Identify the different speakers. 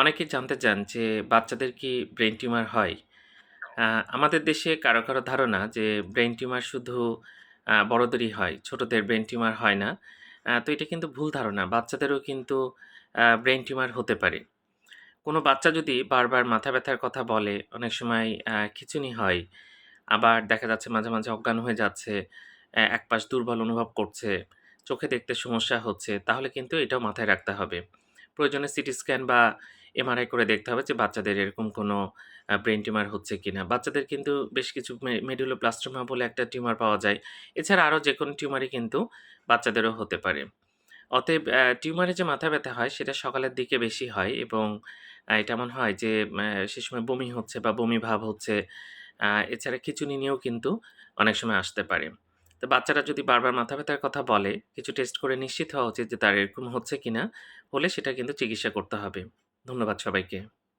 Speaker 1: অনেকেই জানতে চান যে বাচ্চাদের কি ব্রেন টিউমার হয়? আমাদের দেশে কারও, কারও ধারণা যে ব্রেন টিউমার শুধু বড়দেরই হয়। ছোটদের ব্রেন টিউমার হয় না। তো এটা কিন্তু ভুল ধারণা। বাচ্চাদেরও কিন্তু ব্রেন টিউমার হতে পারে। কোনো বাচ্চা যদি বারবার মাথা ব্যথার কথা বলে, অনেক সময় খিঁচুনি হয়। আবার দেখা যাচ্ছে মাঝে, মাঝে অজ্ঞান হয়ে যাচ্ছে, এক পাশ দুর্বল অনুভব করছে, চোখে দেখতে সমস্যা হচ্ছে, তাহলে কিন্তু এটাও মাথায় রাখতে হবে। প্রয়োজনে সিটি স্ক্যান বা এমআরআই করে দেখতে হবে যে বাচ্চাদের এরকম কোনো আ ব্রেইন টিউমার হচ্ছে কিনা। বাচ্চাদের কিন্তু বেশ কিছু মে মেডুলোব্লাস্টোমা বলে একটা টিউমার পাওয়া যায়। এছাড়া আরও যে কোনো টিউমারই কিন্তু বাচ্চাদেরও হতে পারে। অতএব টিউমারে যে মাথা ব্যথা হয় সেটা সকালের দিকে বেশি হয় এবং এটা এমন হয় যে সে সময় বমি হচ্ছে বা বমি ভাব হচ্ছে। এছাড়া খিঁচুনি নিয়েও কিন্তু অনেক সময় আসতে পারে। তো বাচ্চারা যদি বারবার মাথা ব্যথার কথা বলে, কিছু টেস্ট করে নিশ্চিত হওয়া উচিত যে তার এরকম হচ্ছে কিনা। হলে সেটা কিন্তু চিকিৎসা করতে হবে। ধন্যবাদ সবাইকে।